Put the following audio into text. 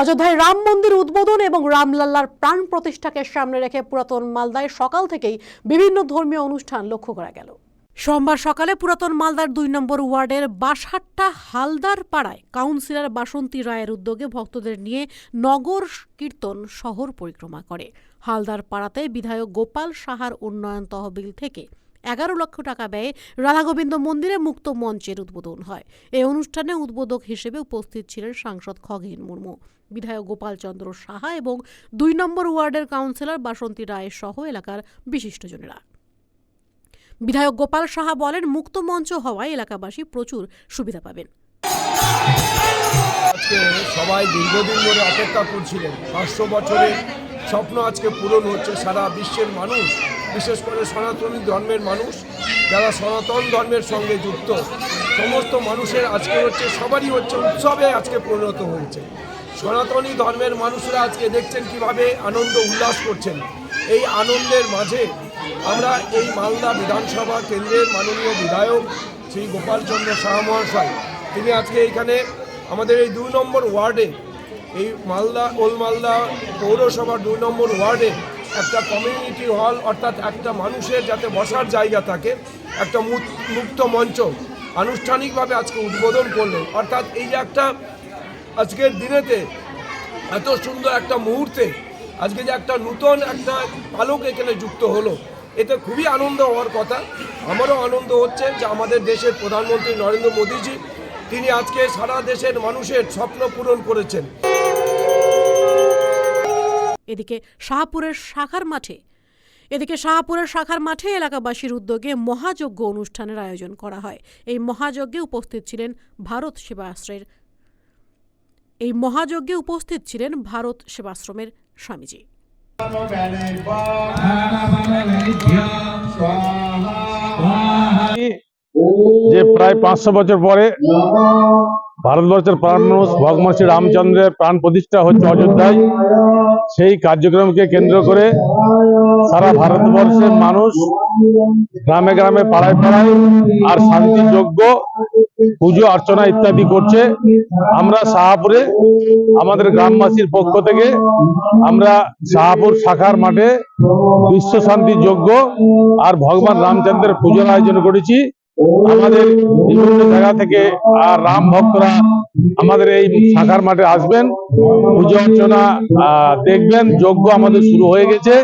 অযোধ্যায় রাম মন্দির উদ্বোধন এবং রামলাল্লার প্রাণ প্রতিষ্ঠাকে সামনে রেখে পুরাতন মালদায় সকাল থেকেই বিভিন্ন ধর্মীয় অনুষ্ঠান লক্ষ্য করা গেল। সোমবার সকালে পুরাতন মালদার দুই নম্বর ওয়ার্ডের বাসহাট্টা হালদার পাড়ায় কাউন্সিলর বাসন্তী রায়ের উদ্যোগে ভক্তদের নিয়ে নগর কীর্তন শহর পরিক্রমা করে। হালদার পাড়াতে বিধায়ক গোপাল সাহার উন্নয়ন তহবিল থেকে এগারো লক্ষ টাকা ব্যয়ে রাধাগোবিন্দ মন্দিরে মুক্ত মঞ্চের উদ্বোধন হয়। এই অনুষ্ঠানে উদ্বোধক হিসেবে উপস্থিত ছিলেন সাংসদ খগেন মুর্মু, বিধায়ক গোপাল চন্দ্র সাহা এবং দুই নম্বর ওয়ার্ডের কাউন্সিলর বাসন্তী রায় সহ এলাকার বিশিষ্টজনেরা। বিধায়ক গোপাল সাহা বলেন, মুক্ত মঞ্চ হওয়ায় এলাকাবাসী প্রচুর সুবিধা পাবেন। আজকে সবাই দীর্ঘদিন ধরে অপেক্ষা করছিলেন। পাঁচশো বছরের স্বপ্ন আজকে পূরণ হচ্ছে। সারা বিশ্বের মানুষ বিশেষ করে সনাতনী ধর্মের মানুষ যারা সনাতন ধর্মের সঙ্গে যুক্ত, সমস্ত মানুষের আজকে হচ্ছে, সবারই হচ্ছে, উৎসবে আজকে পরিণত হয়েছে। সনাতনী ধর্মের মানুষরা আজকে দেখছেন কীভাবে আনন্দ উল্লাস করছেন। এই আনন্দের মাঝে আমরা এই মালদা বিধানসভা কেন্দ্রের মাননীয় বিধায়ক শ্রী গোপালচন্দ্র শাহ মহাশয়, তিনি আজকে এখানে আমাদের এই দুই নম্বর ওয়ার্ডে, এই মালদা, ওল মালদা পৌরসভার দুই নম্বর ওয়ার্ডে একটা কমিউনিটি হল অর্থাৎ একটা মানুষের যাতে বসার জায়গা থাকে, একটা মুক- মুক্ত মঞ্চ আনুষ্ঠানিকভাবে আজকে উদ্বোধন করলেন অর্থাৎ এই যে একটা আজকের দিনেতে এত সুন্দর একটা মুহূর্তে আজকে যে একটা নূতন একটা আলোক এখানে যুক্ত হলো, এতে খুবই আনন্দ হওয়ার কথা। আমারও আনন্দ হচ্ছে যে আমাদের দেশের প্রধানমন্ত্রী নরেন্দ্র মোদীজি, তিনি আজকে সারা দেশের মানুষের স্বপ্ন পূরণ করেছেন। এদিকে শাহপুরের শাখার মাঠে, এদিকে শাহপুরের শাখার মাঠে এলাকাবাসীর উদ্যোগে মহাযজ্ঞ অনুষ্ঠানের আয়োজন করা হয়। এই মহাযজ্ঞে উপস্থিত ছিলেন ভারত সেবাশ্রয়ের এই মহাযজ্ঞে উপস্থিত ছিলেন ভারত সেবাশ্রমের স্বামীজি। যে প্রায় পাঁচশো বছর পরে ভারতবর্ষের প্রাণ মানুষ ভগবান শ্রী রামচন্দ্রের প্রাণ প্রতিষ্ঠা হচ্ছে অযোধ্যায়। সেই কার্যক্রমকে কেন্দ্র করে সারা ভারতবর্ষের মানুষ গ্রামে গ্রামে পাড়ায় পাড়ায় আর শান্তি যজ্ঞ, পুজো অর্চনা ইত্যাদি করছে। আমরা শাহাপুরে, আমাদের গ্রামবাসীর পক্ষ থেকে আমরা শাহাপুর শাখার মাঠে বিশ্ব শান্তি যজ্ঞ আর ভগবান রামচন্দ্রের পুজোর আয়োজন করেছি। আমাদের বিভিন্ন জায়গা থেকে আর রাম ভক্তরা আমাদের এই শাখার মাঠে আসবেন। পুজো অর্চনা দেখবেন, যজ্ঞ আমাদের শুরু হয়ে গেছে।